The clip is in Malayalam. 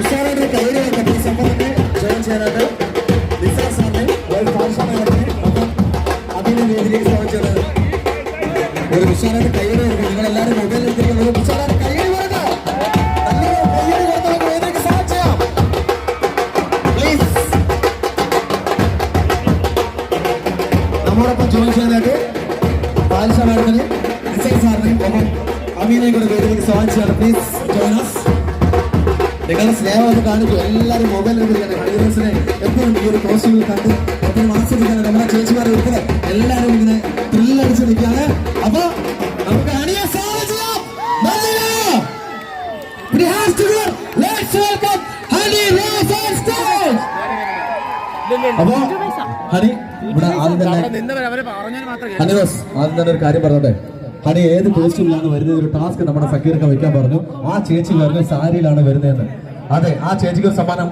హుషారంటే కదిలే ప్రతి సంపదని జగన్ చేయాలంటే బిజినెస్ అని వాళ్ళు ఫంక్షన్ అని మొత్తం അതിന് വേദിയിലേക്ക് സ്ഥാപിച്ചത് ഒരു ഹുഷാരാണ് കയ്യേറി വരുന്നത് നിങ്ങൾ എല്ലാവരും മൊബൈലിൽ എത്തിക്കുന്നത് ഒരു ഹുഷാരാണ് കയ്യേറി വരുന്നത് നമ്മളോടൊപ്പം ജോയിൻ ചെയ്യാനായിട്ട് ബാലശ മാഡത്തിന് എസ് ഐ സാറിനെയും ഒപ്പം അമീനെയും കൂടെ നിങ്ങളുടെ സ്നേഹം ഒന്ന് കാണിച്ചു എല്ലാവരും മൊബൈലിൽ ഹൈറേസിനെ എപ്പോഴും ഈ ഒരു പോസ്റ്റിൽ കണ്ട് എപ്പോഴും ആസ്വദിക്കാണ് നമ്മുടെ ചേച്ചിമാരെ ഉൾപ്പെടെ എല്ലാവരും ഇങ്ങനെ ത്രില്ലടിച്ച് നിൽക്കുകയാണ് അപ്പൊ നമുക്ക് അണിയെ സ്വാഗതം ചെയ്യാം നന്ദിന. Put your hands together. Let's welcome Honey Rose on stage. അപ്പൊ ഹണി ഇവിടെ ആദ്യം തന്നെ ഹണി റോസ് ആദ്യം തന്നെ ഒരു കാര്യം പറഞ്ഞോട്ടെ ഹണി ഏത് കോസ്റ്റ്യൂമിലാണ് വരുന്നത്? ഒരു ടാസ്ക് നമ്മുടെ സക്കീർക്ക് വെക്കാൻ പറഞ്ഞു. ആ ചേച്ചി പറഞ്ഞ സാരിയിലാണ് വരുന്നതെന്ന്. അതെ ആ ചേച്ചിക്ക് സമ്മാനം